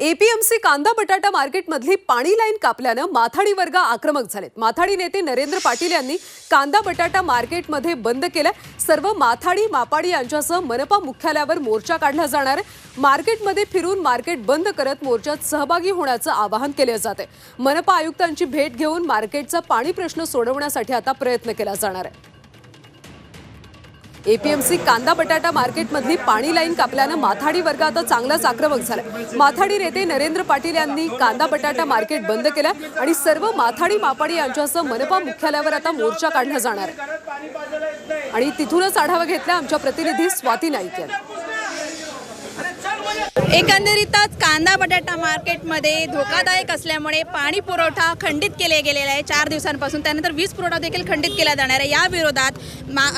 APMC कांदा बटाटा मार्केटमधली पाणी लाईन कापल्यानं माथाडी वर्ग आक्रमक झालेत. माथाडी नेते नरेंद्र पाटील यांनी कांदा बटाटा मार्केटमध्ये बंद केलं सर्व माथाडी मापाडी यांच्यासह मनपा मुख्यालयावर मोर्चा काढला जाणार आहे. मार्केटमध्ये फिरून मार्केट बंद करत मोर्चात सहभागी होण्याचं आवाहन केलं जात आहे मनपा आयुक्तांची भेट घेऊन मार्केटचा पाणी प्रश्न सोडवण्यासाठी आता प्रयत्न केला जाणार आहे. एपीएमसी कांदा बटाटा मार्केटमधली पाणी लाईन कापल्यानं माथाडी वर्ग आता चांगलाच आक्रमक झाला माथाडी नेते नरेंद्र पाटील यांनी कांदा बटाटा मार्केट बंद केलं आणि सर्व माथाडी मापाडी यांच्यासह मनपा मुख्यालयावर आता मोर्चा काढला जाणार आहे. आणि तिथूनच आढावा घेतला आमच्या प्रतिनिधी स्वाती नाईक यांनी. एकंदरीतच कांदा बटाटा मार्केटमध्ये धोकादायक असल्यामुळे पाणी पुरवठा खंडित केले गेलेला आहे. चार दिवसांपासून त्यानंतर वीज पुरवठा देखील खंडित केला जाणार आहे. या विरोधात मा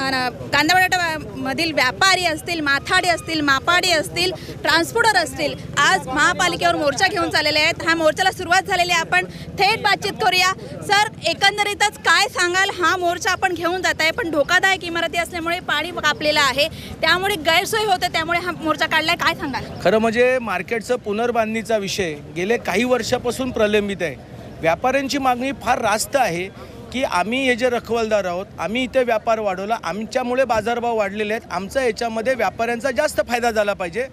कांदा बटाटा मधील व्यापारी असतील माथाडी असतील मापाडी असतील ट्रान्सपोर्टर असतील आज महापालिकेवर मोर्चा घेऊन चाललेले आहेत. हा मोर्चाला सुरुवात झालेली आहे. आपण थेट बातचीत करूया. सर एकंदरीतच काय सांगाल? हा मोर्चा आपण घेऊन जात आहे पण धोकादायक इमारती असल्यामुळे पाणी कापलेलं आहे. त्यामुळे गैरसोय होते त्यामुळे हा मोर्चा काढलाय. काय सांगाल? खरं म्हणजे मार्केटचं पुनर्बांधणीचा विषय गेले काही वर्षापासून प्रलंबित आहे. व्यापाऱ्यांची मागणी फार रास्त आहे की आम्ही हे जे रखवलदार आहोत आम्ही इथे व्यापार वाढवला आमच्यामुळे बाजारभाव वाढलेले आहेत आमचा याच्यामध्ये व्यापाऱ्यांचा जास्त फायदा झाला पाहिजे.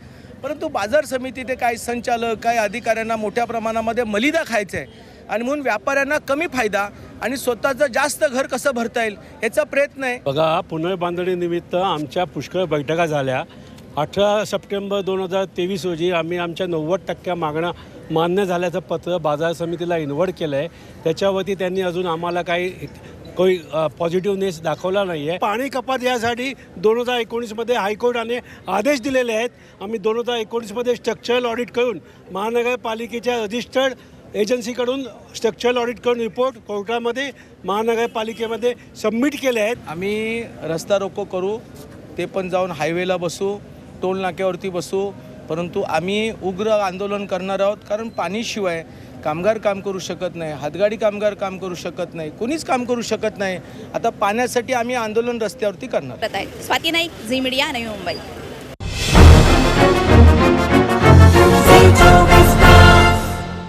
परंतु बाजार समितीचे काय संचालक काय अधिकाऱ्यांना मोठ्या प्रमाणामध्ये मलिदा खायचं आहे आणि म्हणून व्यापाऱ्यांना कमी फायदा आणि स्वतःचं जास्त घर कसं भरता येईल याचा प्रयत्न आहे. बघा पुनर्बांधणीनिमित्त आमच्या पुष्कळ बैठका झाल्या. अठरा सप्टेंबर दोन हजार तेवीस रोजी आम्ही आमच्या नव्वद टक्क्या मागण्या मान्य झाल्याचं पत्र बाजार समितीला इन्व्हर्ट केलं आहे त्याच्यावरती त्यांनी अजून आम्हाला काही कोई पॉझिटिव्हनेस दाखवला नाही आहे पाणी कपात यासाठी दोन हजार एकोणीसमध्ये हायकोर्टाने आदेश दिलेले आहेत. आम्ही दोन हजार एकोणीसमध्ये स्ट्रक्चरल ऑडिट करून महानगरपालिकेच्या रजिस्टर्ड एजन्सीकडून स्ट्रक्चरल ऑडिट करून रिपोर्ट कोर्टामध्ये महानगरपालिकेमध्ये सबमिट केले आहेत. आम्ही रस्ता रोको करू ते पण जाऊन हायवेला बसू टोल नाक्यावरती बसू परंतु आम्ही उग्र आंदोलन करणार आहोत कारण पाणीशिवाय कामगार काम करू शकत नाही हातगाडी कामगार काम करू शकत नाही कोणीच काम करू शकत नाही. आता पाण्यासाठी आम्ही आंदोलन रस्त्यावरती करणार. Swati Naik Zee media Navi Mumbai.